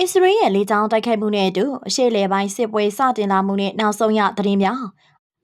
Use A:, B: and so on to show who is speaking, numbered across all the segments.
A: အစ္စရေးရဲ့လေကြောင်းတိုက်ခိုက်မှုနဲ့အတူအရှေ့လယ်ပိုင်းစစ်ပွဲစတင်လာမှုနဲ့နောက်ဆုံးရသတင်းများ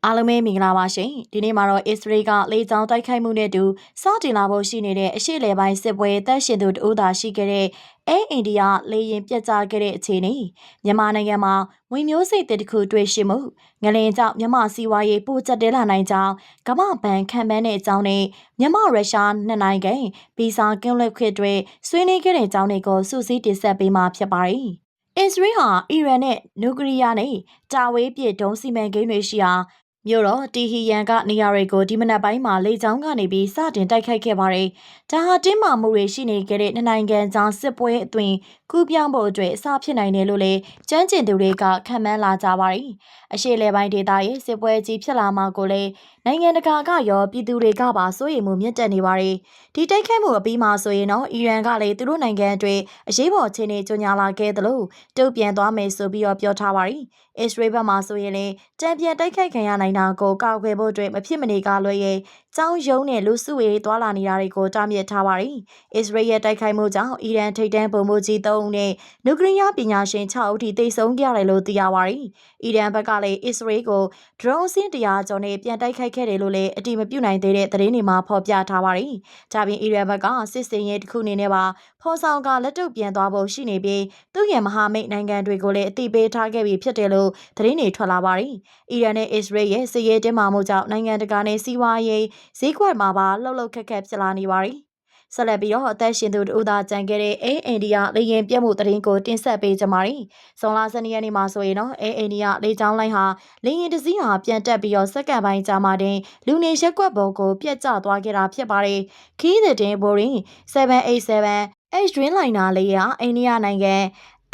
A: အားလုံးပဲမင်္ဂလာပါရှင်ဒီနေ့မှာတော့အစ္စရေးကလေကြောင်းတိုက်ခိုက်မှုနဲ့အတူစတင်လာဖို့ရှိနေတဲ့အရှေ့လယ်ပိုင်းစစ်ပွဲတပ်ရှင်သူတဦးသာရှိခဲ့တဲ့အဲအိန္ဒိယလေရင်ပြတ်ကျခဲ့တဲ့အခြေအနေမြန်မာနိုင်ငံမှာငွေမျိုးစိတ်တစ်ခုတွေ့ရှိမှုငလင်ကြောင့်မြန်မာစီးပွားရေးပိုကျက်တဲလာနိုင်ကြောင်းကမ္ဘာဘဏ်ခံမှန်းတဲ့အကြောင်းနဲ့မြန်မာရုရှားနှစ်နိုင်ငံဗီဇာကင်းလွတ်ခွင့်တွေဆွေးနွေးခဲ့တဲ့အကြောင်းတွေကိုစူးစီးတင်ဆက်ပေးမှာဖြစ်ပါတယ်။အစ္စရေးဟာအီရန်နဲ့နျူကလ িয়ার နဲ့တာဝေးပစ်ဒုံးစီမံကိန်းတွေရှိရာ မြို့တော်တီဟီယန်ကနေရာတွေကိုဒီမနက်ပိုင်းမှာလေကြောင်းကနေပြီးစတင်တိုက်ခိုက်ခဲ့ပါတယ်။ဒါဟာတင်းမာမှုတွေရှိနေခဲ့တဲ့နိုင်ငံကြားစစ်ပွဲအသွင် ကူးပြောင်းဖို့အတွက်အစဖြစ်နိုင်တယ်လို့လည်းကျန်းကျင်သူတွေကခံမှန်းလာကြပါတယ်။အရှေ့လယ်ပိုင်းဒေသရဲ့စစ်ပွဲကြီးဖြစ်လာမှာကိုလည်းနိုင်ငံတကာကရောပြည်သူတွေကပါစိုးရိမ်မှုမြင့်တက်နေပါတယ်။ဒီတိုက်ခိုက်မှုအပြီးမှာဆိုရင်တော့အီရန်ကလည်းသူတို့နိုင်ငံအတွက်အရေးပေါ်အခြေအနေကြေညာလာခဲ့သလိုတုံ့ပြန်သွားမယ်ဆိုပြီးတော့ပြောထားပါတယ်။အစ္စရေးဘက်မှဆိုရင်လည်းတံပြန်တိုက်ခိုက်ခံရနိုင်တာကိုကောက်ွယ်ဖို့အတွက်မဖြစ်မနေကလွယ်ရဲ့ကြောင်းယုံနဲ့လူစုဝေးသွာလာနေတာတွေကိုတားမြစ်ထားပါတယ်။အစ္စရေးရဲ့တိုက်ခိုက်မှုကြောင့်အီရန်ထိပ်တန်းဗိုလ်မှူးကြီး၃ဦးနဲ့နျူကလ িয়ার ပညာရှင်6ဦးထိသေဆုံးခဲ့ရတယ်လို့သိရပါတယ်။အီရန်ဘက်ကလည်းအစ္စရေးကို drone စင်းတရာကျော်နဲ့ပြန်တိုက်ခိုက်ခဲ့တယ်လို့လည်းအတိမပြုနိုင်သေးတဲ့သတင်းတွေမှာဖော်ပြထားပါတယ်။ဒါပြင်အီရန်ဘက်ကစစ်စင်ရေးတစ်ခုအနေနဲ့ပါဖော်ဆောင်ကလက်တုပ်ပြန်သွားဖို့ရှိနေပြီးသူ့ရဲ့မဟာမိတ်နိုင်ငံတွေကိုလည်းအတိပေးထားခဲ့ပြီးဖြစ်တယ်လို့သတင်းတွေထွက်လာပါတယ်။အီရန်နဲ့အစ္စရေးရဲ့စစ်ရေးတင်းမာမှုကြောင့်နိုင်ငံတကာနဲ့စီးပွားရေးဈေးကွက်မှာပါလှုပ်လှုပ်ခက်ခက်ဖြစ်လာနေပါတယ်။ ဆက်လက်ပြီးတော့အသက်ရှင်သူတို့သာကြံခဲ့တဲ့အဲအိန္ဒိယလေရင်ပြတ်မှုတရင်ကိုတင်ဆက်ပေးကြပါမယ်။ဇွန်လ12ရက်နေ့မှာဆိုရင်တော့အဲအိန္ဒိယလေကြောင်းလိုင်းဟာလေရင်တစ်စီးဟာပြန်တက်ပြီးတော့စက္ကန့်ပိုင်းကြာမှတင်လူနေရက်ကွက်ပေါ်ကိုပြတ်ကျသွားခဲ့တာဖြစ်ပါတယ်။ခီးတဲ့တင်ဘိုရင်787 H Dreamliner လေးဟာအိန္ဒိယနိုင်ငံ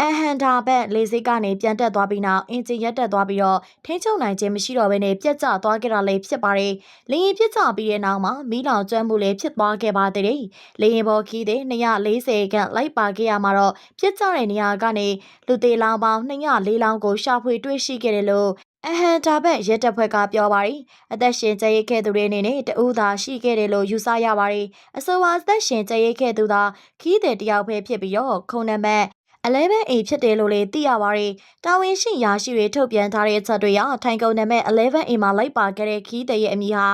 A: အဟန်ဒါဘက်လေစိတ်ကနေပြန်တက်သွားပြီးနောက်အင်ဂျင်ရက်တက်သွားပြီးတော့ထိန်းချုပ်နိုင်ခြင်းမရှိတော့ဘဲနဲ့ပြက်ကျသွားခဲ့တာလည်းဖြစ်ပါတယ်။လေရင်ပြက်ကျပြီးတဲ့နောက်မှာမီးလောင်ကျွမ်းမှုလည်းဖြစ်သွားခဲ့ပါသေးတယ်။လေရင်ပေါ်ခီးတဲ့240ခန့်လိုက်ပါခဲ့ရမှာတော့ပြက်ကျတဲ့နေရာကနေလူသေးလောင်ပေါင်း204လောင်းကိုရှာဖွေတွေ့ရှိခဲ့တယ်လို့အဟန်တာဘက်ရဲတပ်ဖွဲ့ကပြောပါရီအသက်ရှင်ကျရိတ်ခဲ့သူတွေအနေနဲ့တဦးသာရှိခဲ့တယ်လို့ယူဆရပါရီအဆိုပါအသက်ရှင်ကျရိတ်ခဲ့သူသာခီးတဲ့တယောက်ပဲဖြစ်ပြီးတော့ခုံနံပါတ် 11A ဖြစ်တယ်လို့လည်းသိရပါတယ်။တာဝန်ရှိရာရှိတွေထုတ်ပြန်ထားတဲ့အချက်တွေအရထိုင်ကုန်နံပါတ် 11A မှာလိုက်ပါခဲ့တဲ့ခီးတဲ့ရဲ့အမည်ဟာ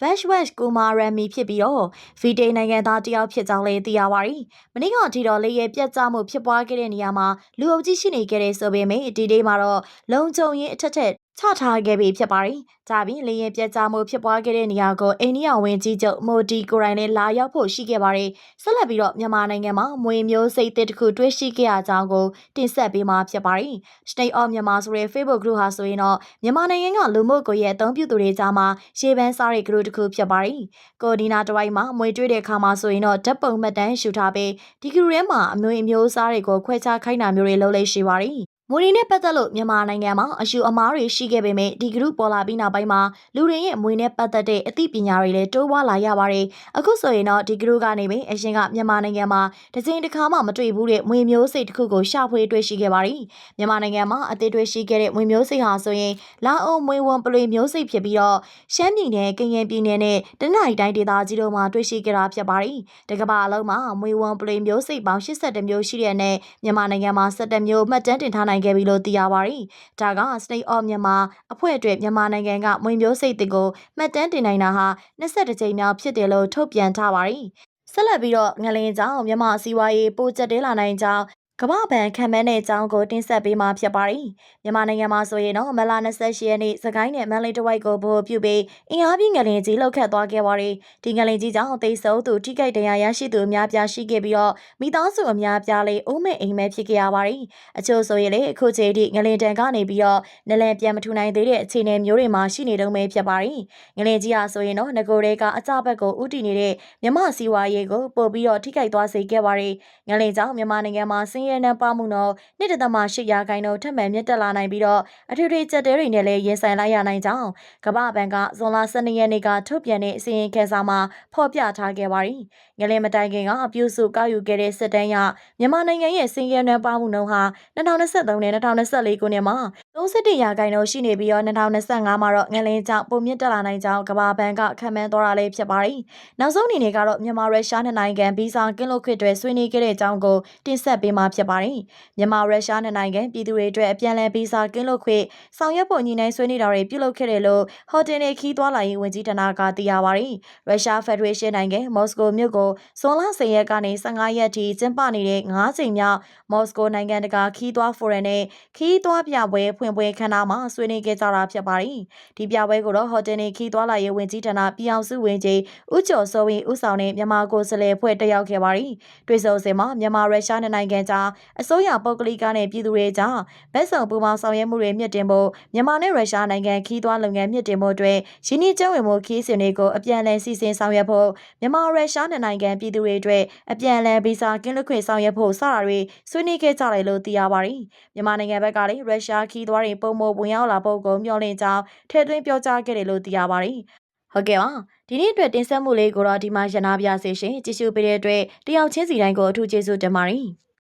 A: Bashwash Kumar Rami ဖြစ်ပြီးတော့ဗီတေနိုင်ငံသားတယောက်ဖြစ်ကြောင်းလည်းသိရပါတယ်။မနေ့ကအထိတော့လေရဲပြတ်ကျမှုဖြစ်ပွားခဲ့တဲ့နေရာမှာလူအုပ်ကြီးရှိနေခဲ့တဲ့ဆိုပေမဲ့ဒီဒေးမှာတော့လုံခြုံရေးအထက်ထက် ချထားခဲ့ပြီဖြစ်ပါတယ်။ဒါပြင်လေရင်ပြတ်ကျမှုဖြစ်ပွားခဲ့တဲ့နေရာကိုအိန္ဒိယဝန်ကြီးချုပ်မိုဒီကိုရိုင်းနဲ့လာရောက်ဖို့ရှိခဲ့ပါတယ်။ဆက်လက်ပြီးတော့မြန်မာနိုင်ငံမှာမွေမျိုးစိတ်တစ်ခုတွေ့ရှိခဲ့ရကြောင်းကိုတင်ဆက်ပေးမှာဖြစ်ပါတယ်။ State of Myanmar ဆိုတဲ့ Facebook group ဟာဆိုရင်တော့မြန်မာနိုင်ငံကလူမှုကွန်ရက်အသုံးပြုသူတွေကြားမှာရှေ့ပန်းစားတဲ့ group တစ်ခုဖြစ်ပါတယ်။ကိုဒီနာတဝိုင်းမှာမွေတွေ့တဲ့အခါမှာဆိုရင်တော့ဓာတ်ပုံမှတ်တမ်းရှူထားပြီးဒီ group ထဲမှာအမျိုးအမျိုးအစားတွေကိုခွဲခြားခိုင်းတာမျိုးတွေလုပ်လို့ရှိပါတယ်။ မူရီနဲ့ပတ်သက်လို့မြန်မာနိုင်ငံမှာအယူအမားတွေရှိခဲ့ပေမဲ့ဒီ group ပေါ်လာပြီးနောက်ပိုင်းမှာလူတွေရဲ့မွေနဲ့ပတ်သက်တဲ့အသိပညာတွေလည်းတိုးပွားလာရပါတယ်။အခုဆိုရင်တော့ဒီ group ကနေပြီးအရင်ကမြန်မာနိုင်ငံမှာတစ်ချိန်တစ်ခါမှမတွေ့ဘူးတဲ့မွေမျိုးစိတ်တစ်ခုကိုရှာဖွေတွေ့ရှိခဲ့ပါတယ်။မြန်မာနိုင်ငံမှာအသေးတွေ့ရှိခဲ့တဲ့မွေမျိုးစိတ်ဟာဆိုရင်လာအိုမွေဝန်ပလွေမျိုးစိတ်ဖြစ်ပြီးတော့ရှမ်းပြည်နယ်ကရင်ပြည်နယ်နဲ့တနင်္သာရီတိုင်းဒေသကြီးတို့မှာတွေ့ရှိခဲ့တာဖြစ်ပါတယ်။တကဘာအလုံးမှာမွေဝန်ပလွေမျိုးစိတ်ပေါင်း82မျိုးရှိတဲ့နဲ့မြန်မာနိုင်ငံမှာ17မျိုးမှတ်တမ်းတင်ထားနိုင်ခဲ့ပြီလို့သိရပါတယ်။ဒါက State of Myanmar အဖွဲ့အတွက်မြန်မာနိုင်ငံကမွေမျိုးစိတ်တွေကိုမှတ်တမ်းတင်နိုင်တာဟာ22ကြိမ်မြောက်ဖြစ်တယ်လို့ထုတ်ပြန်ထားပါတယ်။ဆက်လက်ပြီးတော့ငလင်းကြောင့်မြန်မာစီးပွားရေးပိုကျက်တဲလာနိုင်ကြောင်း ကမ္ဘာဘဏ်ခံမှန်းတဲ့အကြောင်းကိုတင်ဆက်ပေးမှာဖြစ်ပါတယ်။မြန်မာနိုင်ငံမှာဆိုရင်တော့မလာ28ရက်နေ့စကိုင်းနဲ့မန္တလေးတဝိုက်ကိုဗဟိုပြုပြီးအင်အားပြင်းငလင်ကြီးလှုပ်ခတ်သွားခဲ့ပါတယ်။ဒီငလင်ကြီးကြောင့်တိတ်ဆုံသူထိခိုက်ဒဏ်ရာရရှိသူအများပြားရှိခဲ့ပြီးတော့မိသားစုအများပြားလေးအိုးမဲ့အိမ်မဲ့ဖြစ်ခဲ့ရပါတယ်။အချို့ဆိုရင်လေအခုချိန်ထိငလင်တန်ကနေပြီးတော့နလန်ပြန်မထူနိုင်သေးတဲ့အခြေအနေမျိုးတွေမှာရှိနေတုန်းပဲဖြစ်ပါတယ်။ငလင်ကြီးဟာဆိုရင်တော့ငကိုတွေကအကြဘက်ကိုဥတီနေတဲ့မြမစီဝါရေးကိုပို့ပြီးတော့ထိခိုက်သွားစေခဲ့ပါတယ်။ငလင်ကြောင့်မြန်မာနိုင်ငံမှာဆင်းရဲနှံပါမှုနှုန်း1.8ရာခိုင်နှုန်းထပ်မံမြင့်တက်လာနိုင်ပြီးတော့အထွေထွေကြက်တဲတွေနဲ့လည်းရင်ဆိုင်လိုက်ရနိုင်ကြောင်းကမ္ဘာ့ဘဏ်ကဇွန်လ12ရက်နေ့ကထုတ်ပြန်တဲ့အစီရင်ခံစာမှာဖော်ပြထားခဲ့ပါတယ်။ငငလင်မတိုင်ခင်ကပြုစုကောက်ယူခဲ့တဲ့စစ်တမ်းရမြန်မာနိုင်ငံရဲ့စင်ရဲနှံပါမှုနှုန်းဟာ2023နဲ့2024ခုနှစ်မှာ31ရာခိုင်နှုန်းရှိနေပြီးတော့2025မှာတော့ငလင်ကြောင့်ပုံမြင့်တက်လာနိုင်ကြောင်းကမ္ဘာဘဏ်ကခန့်မှန်းသွားတာလည်းဖြစ်ပါတယ်။နောက်ဆုံးအနေနဲ့ကတော့မြန်မာရုရှားနှစ်နိုင်ငံဗီဇာကင်းလွတ်ခွင့်တွေဆွေးနွေးခဲ့တဲ့အကြောင်းကိုတင်ဆက်ပေးမှာဖြစ်ပါတယ်။မြန်မာရုရှားနှစ်နိုင်ငံပြည်သူတွေအတွက်အပြန်အလှန်ဗီဇာကင်းလွတ်ခွင့်ဆောင်ရွက်ဖို့ညှိနှိုင်းဆွေးနွေးတာတွေပြုလုပ်ခဲ့တယ်လို့ဟိုတယ်နယ်ခီးသွားလာရေးဝန်ကြီးဌာနကသိရပါတယ်။ရုရှားဖက်ဒရေးရှင်းနိုင်ငံမော်စကိုမြို့ကိုဇွန်လ10ရက်ကနေ15ရက်ထိကျင်းပနေတဲ့9ချိန်မြောက်မော်စကိုနိုင်ငံတကာခီးသွားဖိုရမ်နဲ့ခီးသွားပြပွဲဖွင့်ပွဲခမ်းနားမှာဆွေးနွေးခဲ့ကြတာဖြစ်ပါတယ်။ဒီပြပွဲကိုတော့ဟိုတယ်နယ်ခီးသွားလာရေးဝန်ကြီးဌာနပြည်အောင်စုဝင်ကြီးဦးကျော်စိုးဝင်းဦးဆောင်တဲ့မြန်မာကိုယ်စားလှယ်ဖွဲ့တက်ရောက်ခဲ့ပါတယ်။တွေ့ဆုံစဉ်မှာမြန်မာရုရှားနှစ်နိုင်ငံကြားအစိုးရပုဂ္ဂလိကနဲ့ပြည်သူတွေကြားဗက်ဆောင်ပူးပေါင်းဆောင်ရွက်မှုတွေမြင့်တင်ဖို့မြန်မာနဲ့ရုရှားနိုင်ငံခီးသွားလုပ်ငန်းမြင့်တင်မှုအတွက်ရင်းနှီးကျဝင်မှုခီးစဉ်တွေကိုအပြန်အလှန်စီစဉ်ဆောင်ရွက်ဖို့မြန်မာရုရှားနှစ်နိုင်ငံပြည်သူတွေအတွက်အပြန်အလှန်ဗီဇာကင်းလွတ်ခွင့်ဆောင်ရွက်ဖို့စတာတွေဆွေးနွေးခဲ့ကြတယ်လို့သိရပါတယ်။မြန်မာနိုင်ငံဘက်ကလည်းရုရှားခီးသွားတွေပုံမဝင်ရောက်လာဖို့ကိုမျှော်လင့်ကြောင်းထည့်သွင်းပြောကြားခဲ့တယ်လို့သိရပါတယ်။ဟုတ်ကဲ့ပါဒီနေ့အတွက်တင်ဆက်မှုလေးကိုတော့ဒီမှာရနာပြစေရှင်ကြည့်ရှုပေးတဲ့အတွက်တယောက်ချင်းစီတိုင်းကိုအထူးကျေးဇူးတင်ပါတယ်။